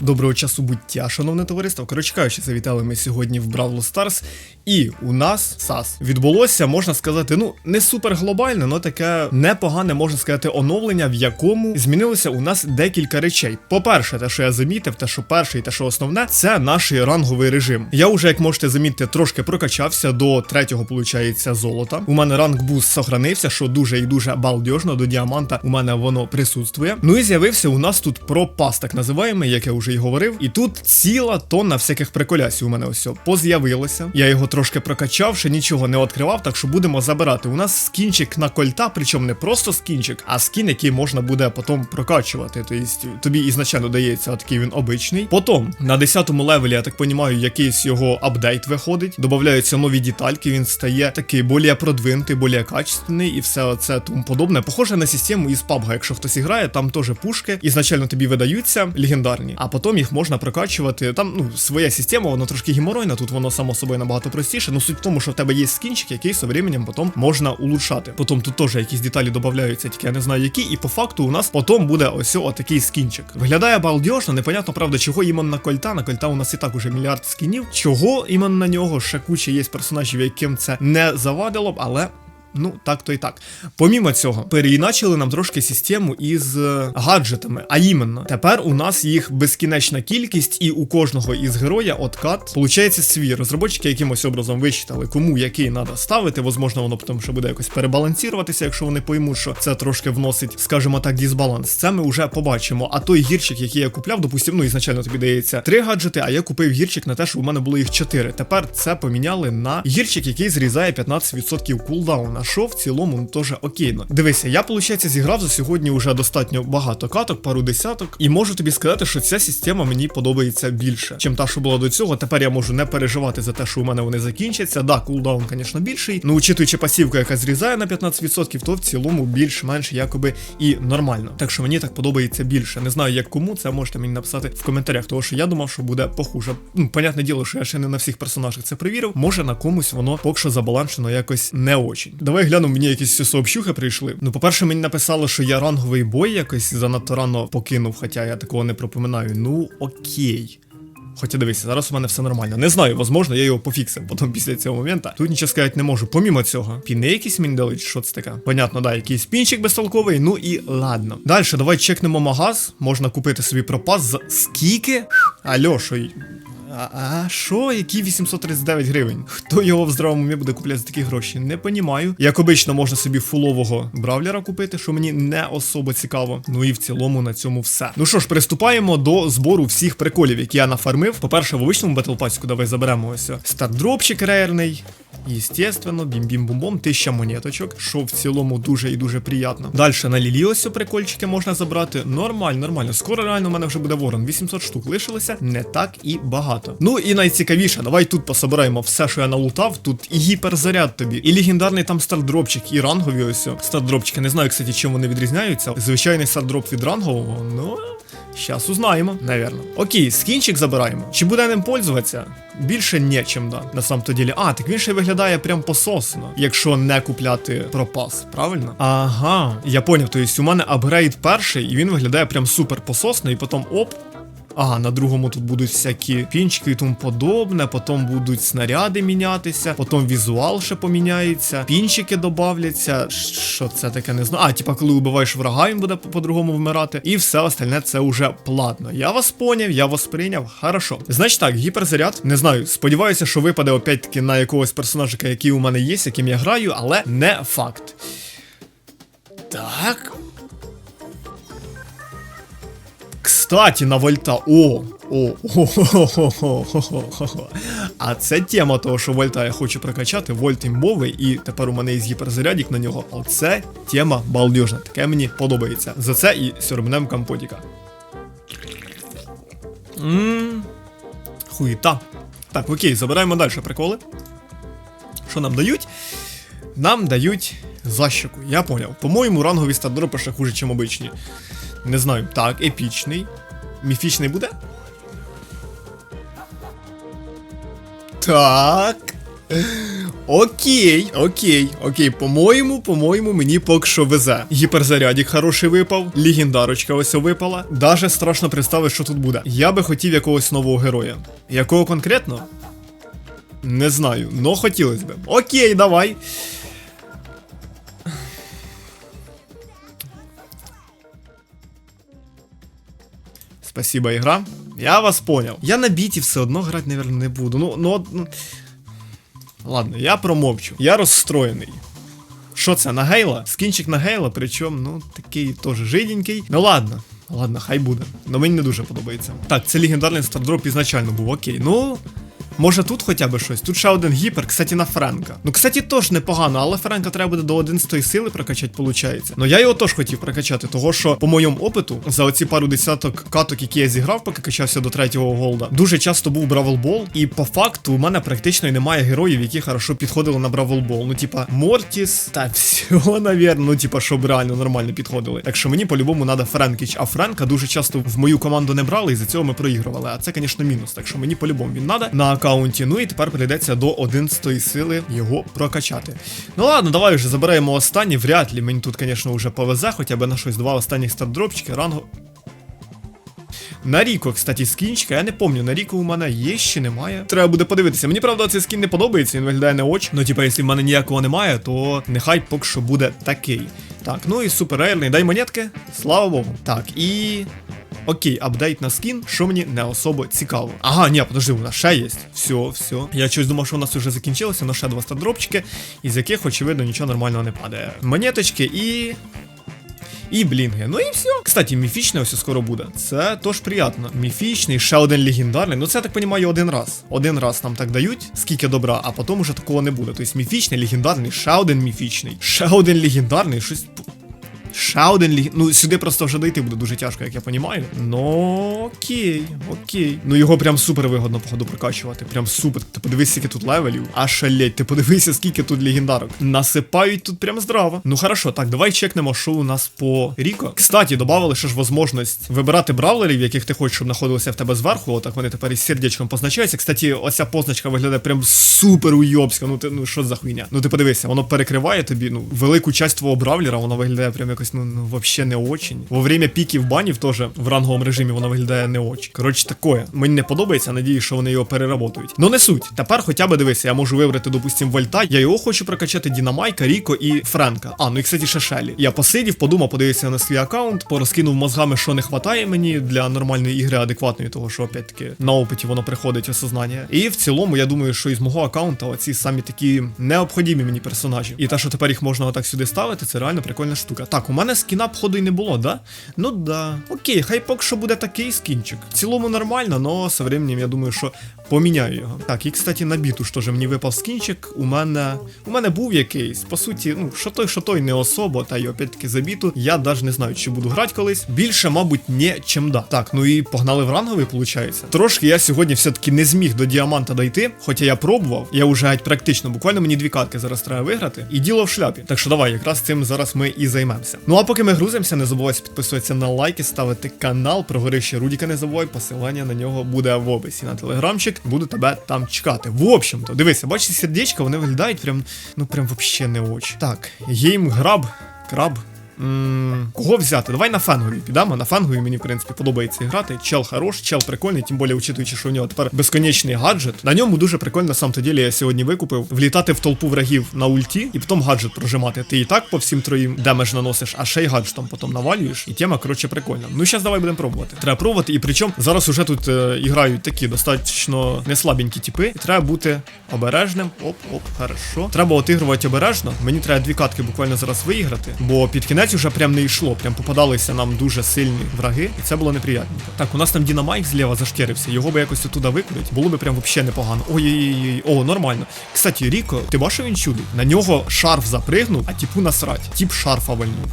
Доброго часу буття, шановне товариство. Коротше кажучи, завітали ми сьогодні в Бравл Старс. І у нас САС відбулося, можна сказати, ну не супер глобальне, але таке непогане, можна сказати, оновлення, в якому змінилося у нас декілька речей. По-перше, те, що я замітив, те, що перше і те, що основне, це наш ранговий режим. Я вже, як можете замітити, трошки прокачався до третього, получається, золота. У мене ранг буст сохранився, що дуже і дуже балдежно. До діаманта у мене воно присутствує. Ну і з'явився у нас тут пропас, так називаємо, як я вже й говорив. І тут ціла тонна всяких приколясів у мене ось поз'явилося. Я його трошки прокачав, ще нічого не відкривав, так що будемо забирати. У нас скінчик на кольта, причому не просто скінчик, а скін, який можна буде потім прокачувати. Тобто тобі ізначально дається такий він обичний. Потім на 10-му левелі, я так розумію, якийсь його апдейт виходить. Додаються нові детальки, він стає такий більш продвинутий, більш качественний і все це тому подобне. Похоже на систему із PUBG. Якщо хтось грає, там теж пушки ізначально тобі видаються легендарні, а потім їх можна прокачувати. Там ну своя система, воно трошки геморойна, тут воно само собою набагато простіше. Ну суть в тому, що в тебе є скінчик, який со временем потім можна улучшати. Потім тут теж якісь деталі додаються, тільки я не знаю які. І по факту у нас потім буде ось отакий скінчик. Виглядає балдежно, непонятно, правда, чого іменно кольта. На кольта у нас і так уже мільярд скінів. Чого іменно на нього ще куча є персонажів, яким це не завадило б, але. Ну, так то і так. Помімо цього, переіначили нам трошки систему із е, гаджетами. А іменно, тепер у нас їх безкінечна кількість, і у кожного із героя откат получається свій. Розробники якимось образом вичитали, кому який треба ставити. Возможно, воно потім ще буде якось перебалансуватися, якщо вони поймуть, що це трошки вносить, скажімо так, дисбаланс. Це ми вже побачимо. А той гірчик, який я купляв, допустим, ну ізначально тобі дається три гаджети, а я купив гірчик на те, що у мене було їх чотири. Тепер це поміняли на гірчик, який зрізає 15% кулдауна. Що в цілому ну, теж окейно. Дивися, я, виходить, зіграв за сьогодні вже достатньо багато каток, пару десяток, і можу тобі сказати, що ця система мені подобається більше, чим та, що була до цього. Тепер я можу не переживати за те, що у мене вони закінчаться. Да, кулдаун, звісно, більший. Ну, учитуючи пасівку, яка зрізає на 15%, то в цілому більш-менш якоби і нормально. Так що мені так подобається більше. Не знаю, як кому це можете мені написати в коментарях, тому що я думав, що буде похуже. Ну, понятне діло, що я ще не на всіх персонажах це перевірив. Може на комусь воно поки що забаланшено якось не очень. Давай гляну, мені якісь сообщухи прийшли. Ну, по-перше, мені написало, що я ранговий бой якось занадто рано покинув, хоча я такого не пропоминаю. Ну окей. Хоча дивися, зараз у мене все нормально. Не знаю, возможно, я його пофіксив потім після цього моменту. Тут нічого сказати не можу. Помімо цього, піни якісь мені дали, що це таке? Понятно, да, якийсь пінчик безтолковий, ну і ладно. Далі, давай чекнемо магаз. Можна купити собі пропас за скільки? Альо, що й- а, що? Які 839 гривень? Хто його в здравому умі буде купляти за такі гроші? Не понімаю. Як обично, можна собі фулового бравлера купити, що мені не особо цікаво. Ну і в цілому на цьому все. Ну що ж, приступаємо до збору всіх приколів, які я нафармив. По-перше, в обичному Battle давай заберемо ось. Стардропчик рейерний. Естественно, бім-бім-бум-бом, тисяча монеточок, що в цілому дуже і дуже приємно. Далі на ось прикольчики можна забрати. Нормально, нормально. Скоро реально у мене вже буде ворон. 800 штук лишилося, не так і багато. Ну і найцікавіше, давай тут пособираємо все, що я налутав. Тут і гіперзаряд тобі, і легендарний там стардропчик, і рангові ось. Стардропчики. Не знаю, кстати, чим вони відрізняються. Звичайний стардроп від рангового, ну. Щас узнаємо, наверно. Окей, скінчик забираємо. Чи буде ним пользуватися? Більше нічим, да. На самом то ділі. А, так він ще виглядає прям пососно, якщо не купляти пропас, правильно? Ага, я поняв, то есть у мене апгрейд перший, і він виглядає прям супер пососно, і потім оп. Ага, на другому тут будуть всякі пінчики і тому подобне, потім будуть снаряди мінятися, потім візуал ще поміняється, пінчики додавляться. Що це таке не знаю. А, типа, коли убиваєш врага, він буде по- по-другому вмирати. І все остальне це вже платно. Я вас поняв, я вас прийняв. Хорошо. Значить так, гіперзаряд. Не знаю, сподіваюся, що випаде опять-таки на якогось персонажика, який у мене є, яким я граю, але не факт. Так. Кстати, на вольта. О! О, А це тема того, що вольта я хочу прокачати. Вольт імбовий, і тепер у мене є гіперзарядік на нього. Оце тема балдежна. Таке мені подобається. За це і сьорбнем компотіка. Ммм. Хуєта. Так, окей, забираємо далі приколи. Що нам дають? Нам дають защику, я поняв. По-моєму, рангові стардропи ще хуже, ніж обичні. Не знаю. Так, епічний. Міфічний буде? Так. Окей, окей, окей. По-моєму, по-моєму, мені поки що везе. Гіперзарядік хороший випав, легендарочка ось випала. Даже страшно представити, що тут буде. Я би хотів якогось нового героя. Якого конкретно? Не знаю, но хотілося б. Окей, давай. Спасибо, игра. Я вас понял. Я на біті все одно грати, наверное, не буду. Ну, ну, ну. Ладно, я промовчу. Я розстроєний. Що це, на гейла? Скінчик на гейла, причому, ну, такий теж жиденький. Ну ладно. Ладно, хай буде. Но мені не дуже подобається. Так, це легендарний стардроп ізначально був, окей. Ну. Може тут хоча б щось? Тут ще один гіпер, кстати, на Френка. Ну, кстати, теж непогано, але Френка треба буде до 11 сили прокачати, виходить. Ну я його теж хотів прокачати, того що, по моєму опиту, за оці пару десяток каток, які я зіграв, поки качався до третього голда, дуже часто був Бравл Бол, і по факту у мене практично і немає героїв, які хорошо підходили на Бравл Бол. Ну, типа, Мортіс, та все, навірно, ну, типа, щоб реально нормально підходили. Так що мені по-любому треба Френкіч, а Френка дуже часто в мою команду не брали, і за цього ми проігрували. А це, звісно, мінус. Так що мені по-любому він треба на аккаунті. Ну і тепер прийдеться до 11 сили його прокачати. Ну ладно, давай вже забираємо останній. Вряд ли мені тут, звісно, вже повезе, хоча б на щось два останніх стардропчики, рангу. На Ріко, кстати, скінчика, я не пам'ятаю, на Ріко у мене є чи немає. Треба буде подивитися. Мені правда цей скін не подобається, він виглядає не очі. Ну, типа, якщо в мене ніякого немає, то нехай поки що буде такий. Так, ну і супер рейрний, дай монетки. Слава Богу. Так, і. Окей, апдейт на скін, що мені не особо цікаво. Ага, ні, подожди, у нас ще є. Все, все. Я щось думав, що у нас вже закінчилося, але ще два стардропчики, із яких, очевидно, нічого нормального не падає. Монеточки і. І блінги. Ну і все. Кстати, міфічне ось скоро буде. Це тож приємно. Міфічний, ще один легендарний. Ну це я так розумію, один раз. Один раз нам так дають, скільки добра, а потім уже такого не буде. Тобто міфічний, легендарний, ще один міфічний, ще один легендарний, щось. Ще один ліг... Ну, сюди просто вже дойти буде дуже тяжко, як я розумію. Ну, окей, окей. Ну його прям супер вигодно, походу, прокачувати. Прям супер. Ти подивись, скільки тут левелів. А шалеть, ти подивися, скільки тут легендарок. Насипають тут прям здраво. Ну хорошо, так, давай чекнемо, що у нас по Ріко. Кстати, додавали ще ж можливість вибирати бравлерів, яких ти хочеш, щоб знаходилися в тебе зверху. Отак вони тепер із сердечком позначаються. Кстати, оця позначка виглядає прям супер уйобська. Ну ти ну що за хуйня? Ну ти подивися, воно перекриває тобі ну велику часть твого бравлера, воно виглядає прям якось ну, ну вообще не очень. Во время піків банів теж в ранговому режимі воно виглядає не очень. Коротше, такое. Мені не подобається, надію, що вони його переработають. Ну не суть. Тепер хоча б дивися, я можу вибрати, допустим, Вольта. Я його хочу прокачати Дінамайка, Ріко і Френка. А, ну і кстати, ще. Я посидів, подумав, подивився на свій аккаунт, порозкинув мозгами, що не хватає мені для нормальної ігри адекватної, того що опять-таки на опиті воно приходить осознання. І в цілому, я думаю, що із мого аккаунта оці самі такі необходимі мені персонажі. І те, що тепер їх можна отак сюди ставити, це реально прикольна штука. Так, у мене скіна походу і не було, да? Ну да. Окей, хай поки що буде такий скінчик. В цілому нормально, но со временем я думаю, що поміняю його. Так, і кстати, на біту, ж мені випав скінчик. У мене. У мене був якийсь. По суті, ну, що той, що той не особо, та й опять-таки за біту. Я навіть не знаю, чи буду грати колись. Більше, мабуть, не чим да. Так, ну і погнали в ранговий, виходить. Трошки я сьогодні все-таки не зміг до діаманта дойти, хоча я пробував. Я вже геть практично, буквально мені дві катки зараз треба виграти. І діло в шляпі. Так що давай, якраз цим зараз ми і займемося. Ну а поки ми грузимося, не забувайте підписуватися на лайки, ставити канал. Про горище Рудіка не забувай, посилання на нього буде в описі на телеграмчик. Буду тебе там чекати. В общем-то, дивися, бачиш, сердечка, вони виглядають прям, ну прям вообще не очі. Так, гейм граб, краб. Кого взяти? Давай на фангові підемо. На фангові мені, в принципі, подобається грати. Чел хорош, чел прикольний, тим більше учитуючи, що в нього тепер безконечний гаджет. На ньому дуже прикольно, на самом ділі, я сьогодні викупив влітати в толпу врагів на ульті і потім гаджет прожимати. Ти і так по всім троїм демедж наносиш, а ще й гаджетом потім навалюєш. І тема, коротше, прикольна. Ну, зараз давай будемо пробувати. Треба пробувати, і причому зараз уже тут е, іграють такі достатньо неслабенькі типи. І треба бути обережним. Оп, оп, хорошо. Треба отигрувати обережно. Мені треба дві катки буквально зараз виіграти, бо під кінець уже прям не йшло. Прям попадалися нам дуже сильні враги, і це було неприятненько. Так, у нас там Дінамайк зліва зашкірився. Його би якось оттуда викурить. Було би прям вообще непогано. Ой-ой-ой. О, нормально. Кстати, Ріко, ти бачив він чудо? На нього шарф запригнув, а типу насрать. Тіп шарфа вальнув.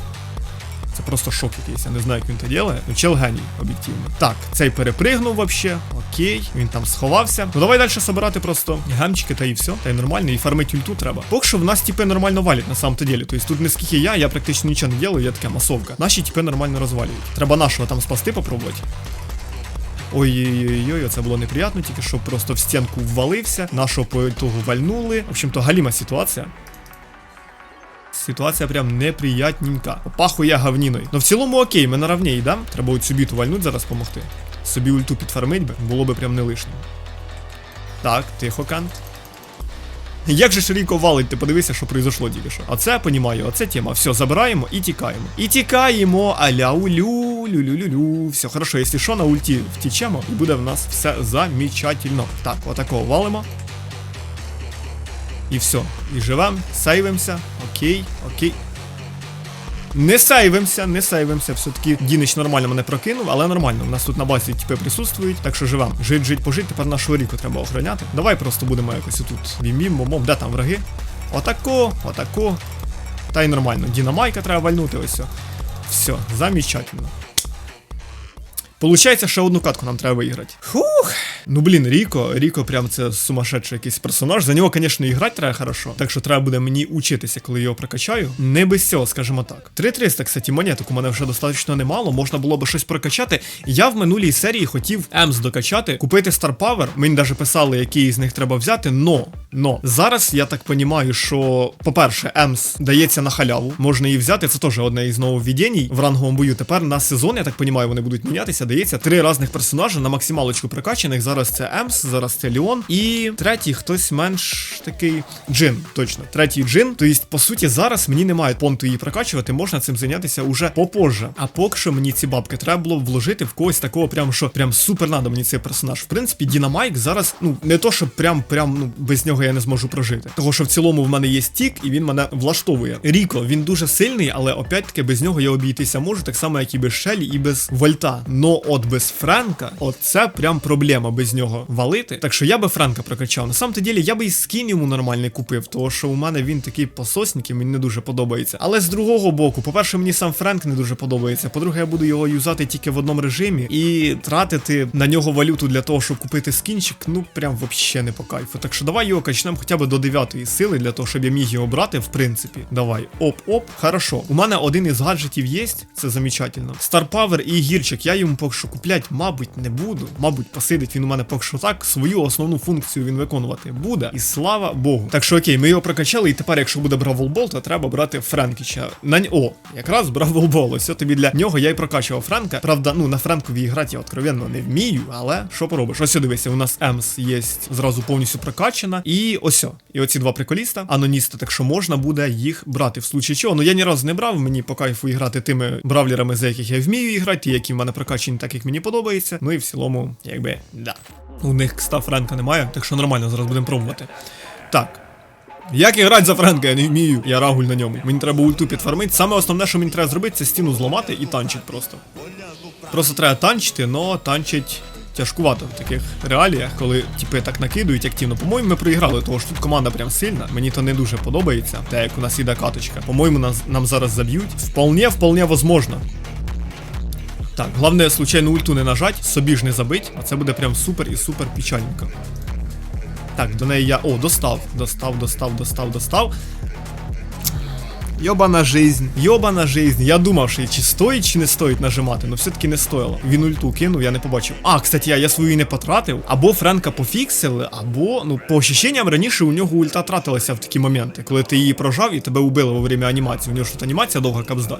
Просто шок якийсь, я не знаю, як він це ділає. Ну, чел геній, об'єктивно. Так, цей перепригнув вообще. Окей, він там сховався. Ну давай далі собирати просто гемчики та і все. Та й нормально, і фармить ульту треба. Поки що в нас типи нормально валять на самом то ділі. Тобто тут не скільки я, я практично нічого не ділаю, я така масовка. Наші типи нормально розвалюють. Треба нашого там спасти попробувати. Ой-ой-ой, це було неприятно, тільки що просто в стінку ввалився, нашого по вальнули. В общем-то, галіма ситуація. Ситуація прям неприятненька. Пахує гавніною. Ну в цілому окей, ми наравні йдемо. Треба оцю біту вальнуть зараз помогти. Собі ульту підфармить би, було би прям не лишнім. Так, тихо, кант. Як же Ширіко валить, ти подивися, що произошло тільки що. Оце я понімаю, оце тема. Все, забираємо і тікаємо. І тікаємо, аля улю, лю-лю-лю-лю. Все, хорошо, якщо що, на ульті втічемо, і буде в нас все замечательно. Так, отакого валимо. І все. І живем, сейвимося. Окей, окей. Не сейвимося, не сейвимося. Все-таки Дінич нормально мене прокинув, але нормально. У нас тут на базі типи присутствують, так що живем. Жить, жить, пожить, тепер нашу ріку треба охороняти. Давай просто будемо якось отут бім-бім, момом, де там враги? Отако, отако. Та й нормально. Дінамайка треба вальнути, ось. Все, замечательно. Получається, ще одну катку нам треба виграти. Фух. Ну блін, Ріко, Ріко прям це сумасшедший якийсь персонаж. За нього, звісно, і грати треба хорошо. Так що треба буде мені учитися, коли його прокачаю. Не без цього, скажімо так. 3300, кстати, монеток у мене вже достатньо немало. Можна було би щось прокачати. Я в минулій серії хотів Емс докачати, купити Star Power. Мені навіть писали, який з них треба взяти. Но, но зараз я так розумію, що, по-перше, Емс дається на халяву. Можна її взяти. Це теж одне із нововведень в ранговому бою. Тепер на сезон, я так розумію, вони будуть мінятися. Дається три різних персонажа на максималочку прокачаних. Зараз це Емс, зараз це Ліон. І третій хтось менш такий Джин. Точно, третій Джин. Тобто, по суті, зараз мені немає понту її прокачувати, можна цим зайнятися уже попозже. А поки що мені ці бабки треба було вложити в когось такого, прям що прям супер надо мені цей персонаж. В принципі, Дінамайк зараз, ну не то, що прям прям ну без нього я не зможу прожити. Того, що в цілому в мене є стік, і він мене влаштовує. Ріко, він дуже сильний, але опять-таки без нього я обійтися можу, так само, як і без Шелі, і без Вольта. Но от без Френка, от це прям проблема без нього валити. Так що я би Френка прокачав. На самом ділі я би і скін йому нормальний купив, тому що у мене він такий пососнікий, мені не дуже подобається. Але з другого боку, по-перше, мені сам Френк не дуже подобається. По-друге, я буду його юзати тільки в одному режимі і тратити на нього валюту для того, щоб купити скінчик, ну прям вообще не по кайфу. Так що давай його качнемо хоча б до 9 сили, для того, щоб я міг його брати, в принципі. Давай. Оп-оп, хорошо. У мене один із гаджетів є, це замечательно. Star Power і гірчик, я йому поки що куплять, мабуть, не буду. Мабуть, посидить він у мене поки що так. Свою основну функцію він виконувати буде. І слава Богу. Так що окей, ми його прокачали, і тепер, якщо буде Бравлбол, то треба брати Френкіча. На О, якраз Бравлбол. Ось тобі для нього я й прокачував Френка. Правда, ну на Френкові грати я откровенно не вмію, але що поробиш? Ось дивися, у нас Емс є зразу повністю прокачана. І ось. І оці два приколіста, аноністи, так що можна буде їх брати в случаї чого. Ну я ні разу не брав, мені по кайфу грати тими бравлерами, за яких я вмію іграти, ті, які в мене прокачані так, як мені подобається. Ну і в цілому, якби, да. У них кста Френка немає, так що нормально, зараз будемо пробувати. Так. Як грати за Френка, я не вмію. Я рагуль на ньому. Мені треба ульту підфармити. Саме основне, що мені треба зробити, це стіну зламати і танчить просто. Просто треба танчити, но танчить тяжкувато в таких реаліях, коли типи так накидують активно. По-моєму, ми проіграли, тому що тут команда прям сильна. Мені то не дуже подобається, те, як у нас іде каточка. По-моєму, нам зараз заб'ють. Вполне, вполне возможно. Так, головне, случайно ульту не нажать, собі ж не забить, а це буде прям супер і супер печальненько. Так, до неї я. О, достав, достав, достав, достав, достав. Йобана жизнь, йобана жизнь. Я думав, що чи стоїть, чи не стоїть нажимати, але все-таки не стоїло. Він ульту кинув, я не побачив. А, кстати, я, я свою не потратив. Або Френка пофіксили, або, ну, по ощущенням, раніше у нього ульта тратилася в такі моменти, коли ти її прожав і тебе убили во время анімації. У нього ж тут анімація довга кабзда.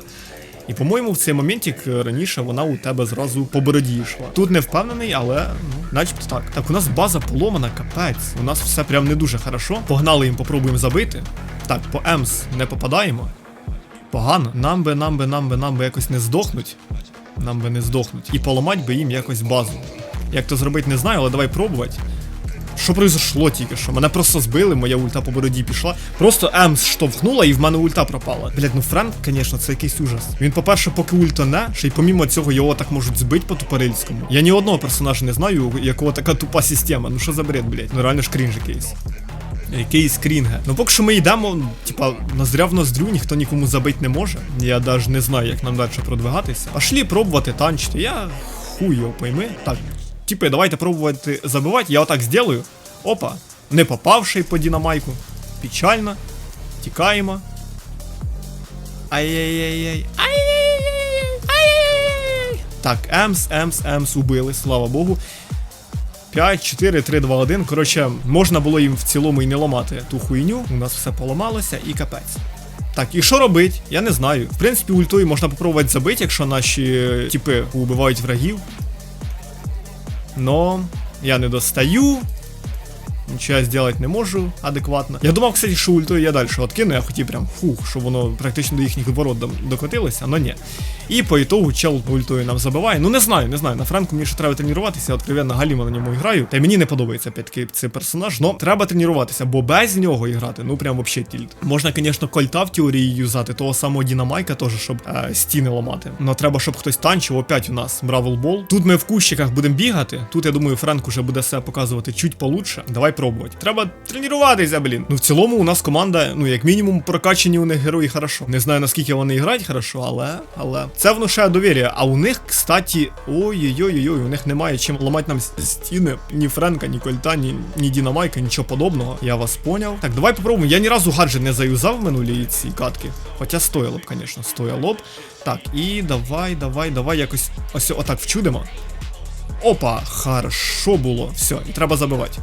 І, по-моєму, в цей моментик е, раніше вона у тебе зразу по бороді йшла. Тут не впевнений, але ну, начебто так. Так, у нас база поломана, капець. У нас все прям не дуже хорошо. Погнали їм, попробуємо забити. Так, по Емс не попадаємо. Погано. Нам би, нам би, нам би, нам би якось не здохнуть. Нам би не здохнуть. І поламать би їм якось базу. Як то зробити, не знаю, але давай пробувати. Що произошло тільки що? Мене просто збили, моя ульта по бороді пішла. Просто Емс штовхнула і в мене ульта пропала. Блять, ну Френк, звісно, це якийсь ужас. Він, по-перше, поки ульта не, ще й помімо цього його так можуть збити по тупорильському. Я ні одного персонажа не знаю, у якого така тупа система. Ну що за бред, блять? Ну реально ж крінж якийсь. Якийсь крінге. Ну поки що ми йдемо, типа, ноздря в ноздрю, ніхто нікому забити не може. Я навіть не знаю, як нам далі продвигатися. Пошли пробувати танчити. Я хуй його пойми. Так, типи, давайте пробувати забивати. Я отак зроблю. Опа. Не попавший по динамайку. Печально. Тікаємо. Ай-яй-яй-яй. Ай-яй-яй-яй. Ай-яй-яй-яй. Так, Емс, Емс, Емс убили, слава Богу. 5, 4, 3, 2, 1. Коротше, можна було їм в цілому і не ламати ту хуйню. У нас все поламалося і капець. Так, і що робить? Я не знаю. В принципі, ультою можна попробувати забити, якщо наші е, типи убивають врагів. Но я не достаю. Нічого зробити не можу адекватно. Я думав, кстати, що ультою я далі откину, я хотів прям фух, щоб воно практично до їхніх ворот докотилося, але ні. І по ітогу чел ультою нам забиває. Ну не знаю, не знаю. На Френку мені ще треба тренуватися, откровенно галімо на ньому граю. Та й мені не подобається опять-таки цей персонаж, но треба тренуватися, бо без нього грати, ну прям вообще тільт. Можна, звісно, кольта в теорії юзати, того самого Дінамайка теж, щоб е, стіни ламати. Но треба, щоб хтось танчив. Опять у нас Бравл Тут ми в кущиках будемо бігати. Тут я думаю, Френк уже буде себе показувати чуть получше. Давай пробувати. Треба тренуватися, блін. Ну в цілому у нас команда, ну як мінімум, прокачані у них герої хорошо. Не знаю наскільки вони грають хорошо, але але це внушає довір'я. А у них, кстати, ой-ой-ой, у них немає чим ламати нам стіни. Ні Френка, ні Кольта, ні, ні Дінамайка, нічого подобного. Я вас поняв. Так, давай попробуємо. Я ні разу гаджет не заюзав в минулій ці катки. Хоча стояло б, звісно, стояло б. Так, і давай, давай, давай якось ось отак вчудимо. Опа, хорошо було. Все, і треба забивати.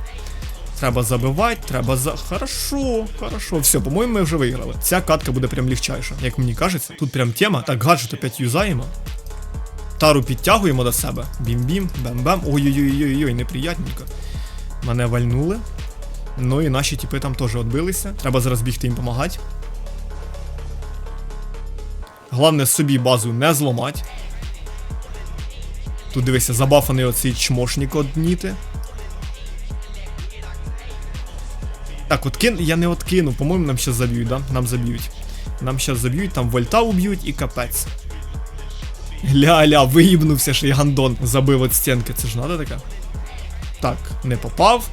Треба забивати, треба за. Хорошо, хорошо. Все, по-моєму, ми вже виграли. Ця катка буде прям легчайша, як мені кажеться. Тут прям тема. Так, гаджет опять юзаємо. Тару підтягуємо до себе. Бім-бім, бем-бем. Ой-ой-ой-ой, неприятненько. Мене вальнули. Ну і наші тіпи там теж відбилися. Треба зараз бігти їм допомагати. Головне собі базу не зламати. Тут дивися, забафаний оцей чмошник одніти. Так, откин, я не откину, по-моєму, нам щас заб'ють, да? Нам заб'ють. Нам щас заб'ють, там вольта уб'ють і капець. Ля-ля, виїбнувся ще й гандон. Забив от стінки, це ж надо таке? Так, не попав.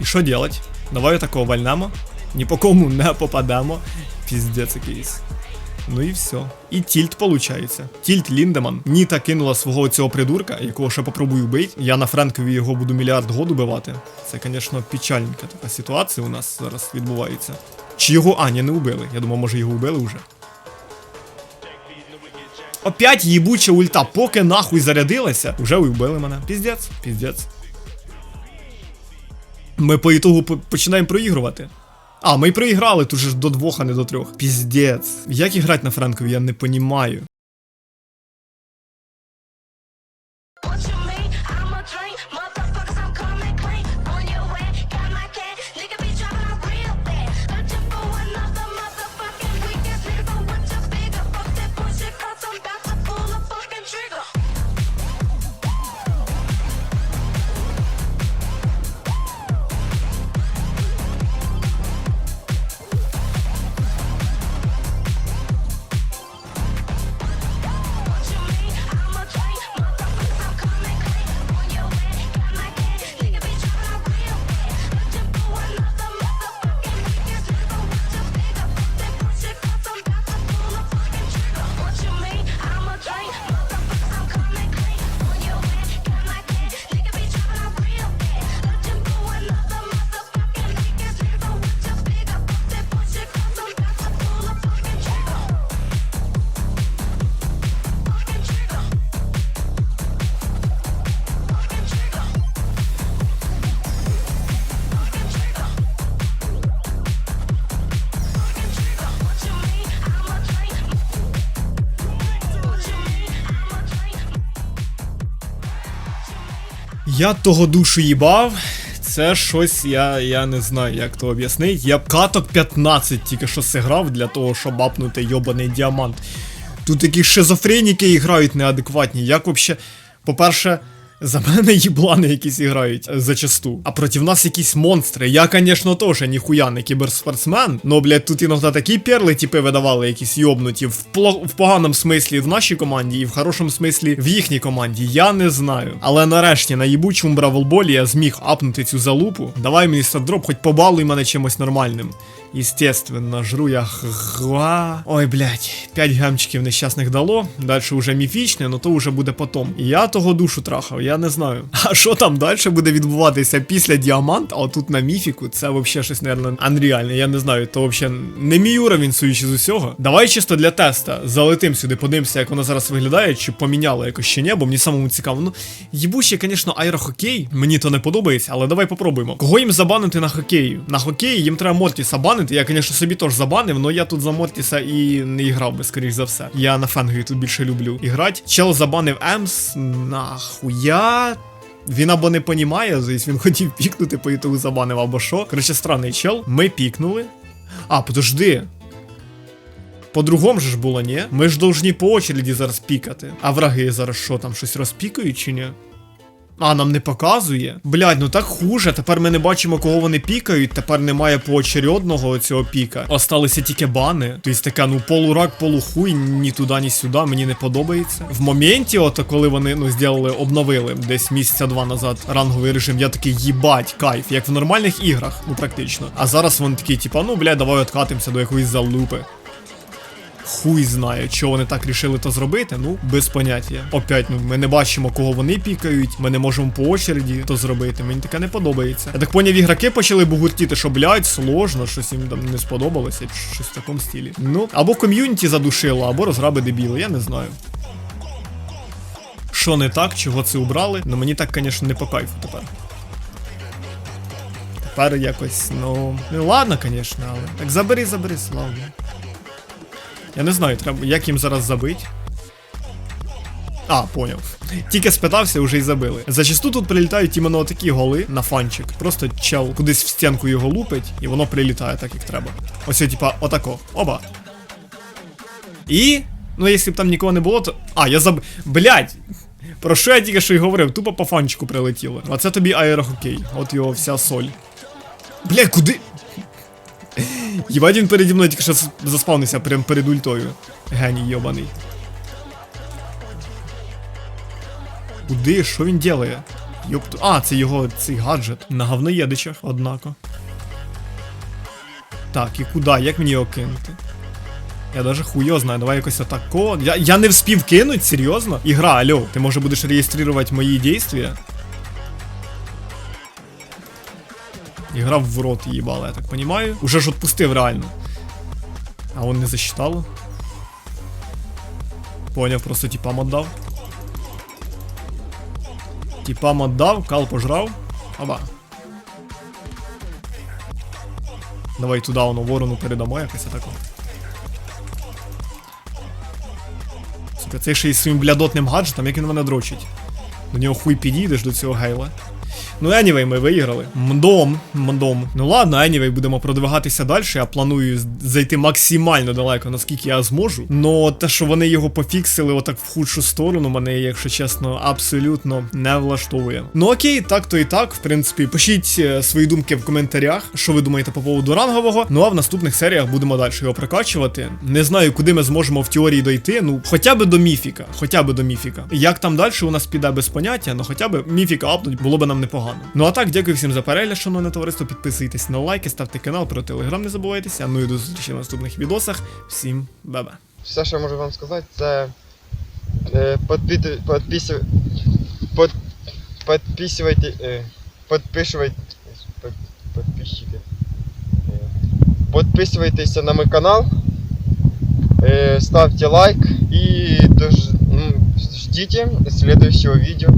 І що делать? Давай такого вальнемо. Ні по кому не попадемо. Піздець якийсь. Ну і все. І тільт получається. Тільт Ліндеман. Ніта кинула свого цього придурка, якого ще попробую бить. Я на Френкові його буду мільярд год убивати. Це, звісно, печальненька така ситуація у нас зараз відбувається. Чи його. А, ні, не убили. Я думав, може його убили вже. Опять їбуча ульта, поки нахуй зарядилася, вже вбили мене. Піздець, піздець. Ми по ітогу починаємо проігрувати. А, ми й проіграли, тут же ж до двох, а не до трьох. Піздець. Як іграти на Френкові, я не понімаю. Я того душу їбав. Це щось, я, я не знаю, як то об'яснити. Я каток 15 тільки що зіграв для того, щоб апнути йобаний діамант. Тут такі шизофреніки грають неадекватні. Як взагалі, По-перше, за мене їблани якісь грають е, зачасту. А проти нас якісь монстри. Я, звісно, теж ніхуя не кіберспортсмен. Но, блядь, тут іноді такі перли, типи, видавали якісь йобнуті. В, пло- в поганому смислі в нашій команді і в хорошому смислі в їхній команді. Я не знаю. Але нарешті на їбучому бравлболі я зміг апнути цю залупу. Давай мені стардроп, хоч побалуй мене чимось нормальним. Естественно, жру я хгва. Ой, блядь, 5 гамчиків нещасних дало. Далі вже міфічне, но то вже буде потом. Я того душу трахав. Я не знаю. А що там далі буде відбуватися після діамант, а отут на міфіку, це взагалі щось, мабуть, анреальне. Я не знаю, то взагалі не мій уровень суючи з усього. Давай чисто для теста залетим сюди, подивимося, як вона зараз виглядає, чи поміняло якось ще ні, бо мені самому цікаво. Ну, їбуще, звісно, аерохокей, мені то не подобається, але давай попробуємо. Кого їм забанити на хокеї? На хокеї їм треба Мортіса банити. Я, звісно, собі теж забанив, але я тут за Мортіса і не грав би, скоріш за все. Я на фенгові тут більше люблю іграти. Чел забанив Емс, нахуя. Він або не понімає, він хотів пікнути, по ітогу забанив, або що. Коротше, странний чел. Ми пікнули. А, подожди. По-другому ж було, ні? Ми ж должні по очереді зараз пікати. А враги зараз що там, щось розпікають чи ні? А, нам не показує. Блядь, ну так хуже. Тепер ми не бачимо, кого вони пікають. Тепер немає поочередного цього піка. Осталися тільки бани. Тобто таке, ну полурак, полухуй, ні туди, ні сюди. Мені не подобається. В моменті, ото коли вони ну зробили, обновили десь місяця два назад ранговий режим, я такий їбать, кайф, як в нормальних іграх, ну практично. А зараз вони такі, типа, ну блядь, давай откатимося до якоїсь залупи. Хуй знає, що вони так рішили то зробити, ну без поняття. Опять, ну ми не бачимо, кого вони пікають, ми не можемо по очереді то зробити. Мені таке не подобається. Я так поняв, ігроки почали бугуртіти, що блядь, сложно, щось їм там не сподобалося, щось в такому стилі. Ну, або ком'юніті задушило, або розраби дебіли, я не знаю. Що не так, чого це убрали? Ну мені так, звісно, не по кайфу тепер. Тепер якось, ну. Ну ладно, звісно, але. Так забери, забери, славно. Я не знаю, треба, як їм зараз забить. А, поняв. Тільки спитався, вже й забили. Зачасту тут прилітають іменно такі голи на фанчик. Просто чел кудись в стінку його лупить, і воно прилітає так, як треба. Ось, типа, отако. Оба. І. Ну, якщо б там нікого не було, то. А, я заб. Блять! Про що я тільки що й говорив? Тупо по фанчику прилетіло. А це тобі аерохокей. От його вся соль. Блять, куди? Єбать він переді мною тільки що заспавнився прям перед ультою. Геній йобаний. Куди? Що він ділає? Йопту. А, це його цей гаджет. На говноєдичах, однако. Так, і куди? Як мені його кинути? Я даже хуйо знаю, давай якось отако. Я, я не вспів кинуть, серйозно? Ігра, алло, ти може будеш реєструвати мої дійствия? Игра в рот їбала, я так понимаю. Уже ж отпустив реально. А он не засчитало. Поняв, просто типам отдав. Типам отдав, кал пожрав. Оба. Давай туди воно ворону передамо якось атаку. Сука, цей ще й своїм блядотним гаджетом, як він мене дрочить. До нього хуй підійдеш до цього гейла. Ну, anyway, ми виграли. Мдом, мдом. Ну ладно, anyway, будемо продвигатися далі. Я планую зайти максимально далеко, наскільки я зможу. Но те, що вони його пофіксили отак в худшу сторону, мене, якщо чесно, абсолютно не влаштовує. Ну окей, так то і так. В принципі, пишіть е, свої думки в коментарях, що ви думаєте по поводу рангового. Ну а в наступних серіях будемо далі його прокачувати. Не знаю, куди ми зможемо в теорії дойти. Ну, хоча б до міфіка. Хоча б до міфіка. Як там далі у нас піде без поняття, але хоча б міфіка апнуть було б нам непогано Ну а так, дякую всім за перегляд, шановне товариство. Підписуйтесь на лайки, ставте канал, про телеграм не забувайтеся. Ну і до зустрічі в наступних відосах. Всім баба. Все, що я можу вам сказати, це е, подпіти- подпису- под, подписывайте, е, подписывайте, под, подписчики. Е, Подписывайтеся на мой канал, е, ставьте лайк и дож, ну, ждите следующего видео.